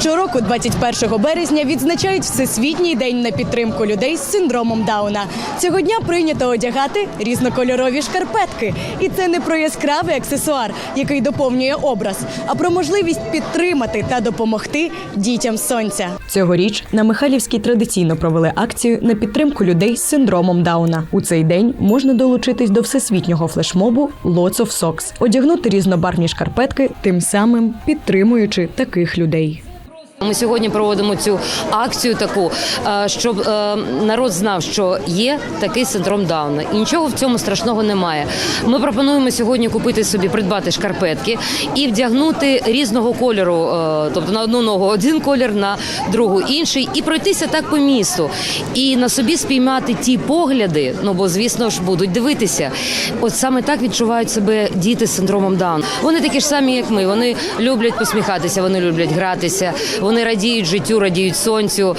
Щороку, 21 березня, відзначають Всесвітній день на підтримку людей з синдромом Дауна. Цього дня прийнято одягати різнокольорові шкарпетки. І це не про яскравий аксесуар, який доповнює образ, а про можливість підтримати та допомогти дітям сонця. Цьогоріч на Михайлівській традиційно провели акцію на підтримку людей з синдромом Дауна. У цей день можна долучитись до всесвітнього флешмобу Lots of Socks, одягнути різнобарвні шкарпетки, тим самим підтримуючи таких людей. Ми сьогодні проводимо цю акцію таку, е, щоб е, народ знав, що є такий синдром Дауна, і нічого в цьому страшного немає. Ми пропонуємо сьогодні купити собі, придбати шкарпетки і вдягнути різного кольору, е, тобто на одну ногу один колір, на другу інший, і пройтися так по місту, і на собі спіймати ті погляди. Ну бо звісно ж будуть дивитися. От саме так відчувають себе діти з синдромом Дауна. Вони такі ж самі, як ми. Вони люблять посміхатися, вони люблять гратися, вони радіють життю, радіють сонцю.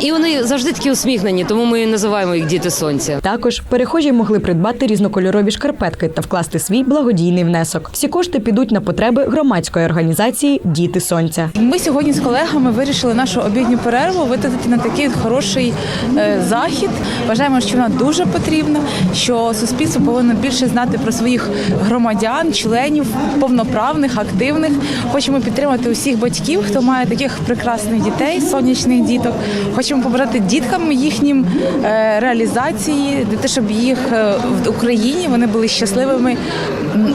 І вони завжди такі усміхнені, тому ми називаємо їх діти сонця. Також перехожі могли придбати різнокольорові шкарпетки та вкласти свій благодійний внесок. Всі кошти підуть на потреби громадської організації Діти Сонця. Ми сьогодні з колегами вирішили нашу обідню перерву витратити на такий хороший е, захід. Вважаємо, що вона дуже потрібна, що суспільство повинно більше знати про своїх громадян, членів повноправних, активних. Хочемо підтримати усіх батьків, хто має таких прекрасних дітей, сонячних діток. Хочемо побажати діткам їхнім е, реалізації, для того, щоб їх е, в Україні вони були щасливими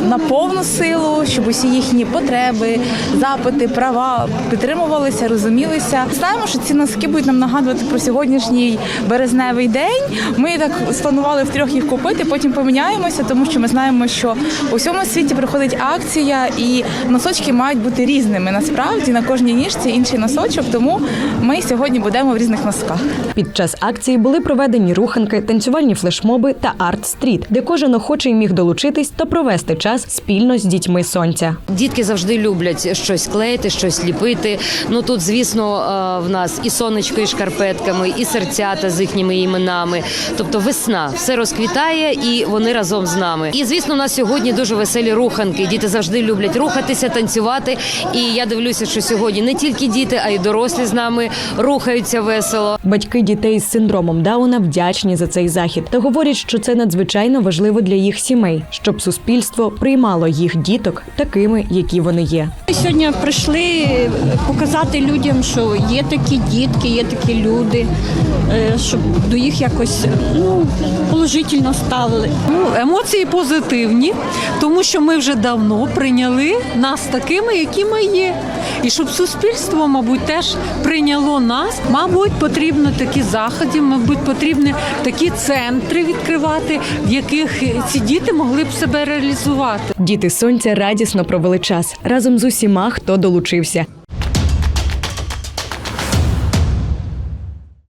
на повну силу, щоб усі їхні потреби, запити, права підтримувалися, розумілися. Знаємо, що ці носки будуть нам нагадувати про сьогоднішній березневий день. Ми так спланували втрьох їх купити, потім поміняємося, тому що ми знаємо, що у всьому світі проходить акція, і носочки мають бути різними. Насправді на кожній ніжці інший носочок, тому ми сьогодні будемо в різних носках. Під час акції були проведені руханки, танцювальні флешмоби та арт-стріт, де кожен охочий міг долучитись та провести час спільно з дітьми сонця. Дітки завжди люблять щось клеїти, щось ліпити. Ну тут, звісно, е, в нас і сонечко, і шкарпетками, і серцята з їхніми іменами. Тобто весна все розквітає, і вони разом з нами. І звісно, у нас сьогодні дуже веселі руханки. Діти завжди люблять рухатися, танцювати. І я дивлюся, що сьогодні не тільки діти, а й дорослі з нами рухаються весело. Батьки дітей з синдромом Дауна вдячні за цей захід та говорять, що це надзвичайно важливо для їх сімей, щоб суспільство приймало їх діток такими, які вони є. Ми Сьогодні прийшли показати людям, що є такі дітки, є такі люди, е, щоб до їх якось ну, положительно ставили. Ну, емоції позитивні, тому що ми вже давно прийняли нас такими, які ми є. І щоб суспільство, мабуть, теж прийняло нас, мабуть, потрібно такі заходи, мабуть, потрібні такі центри відкривати, в яких ці діти могли б себе реалізувати. Діти сонця радісно провели час разом з усіма, хто долучився.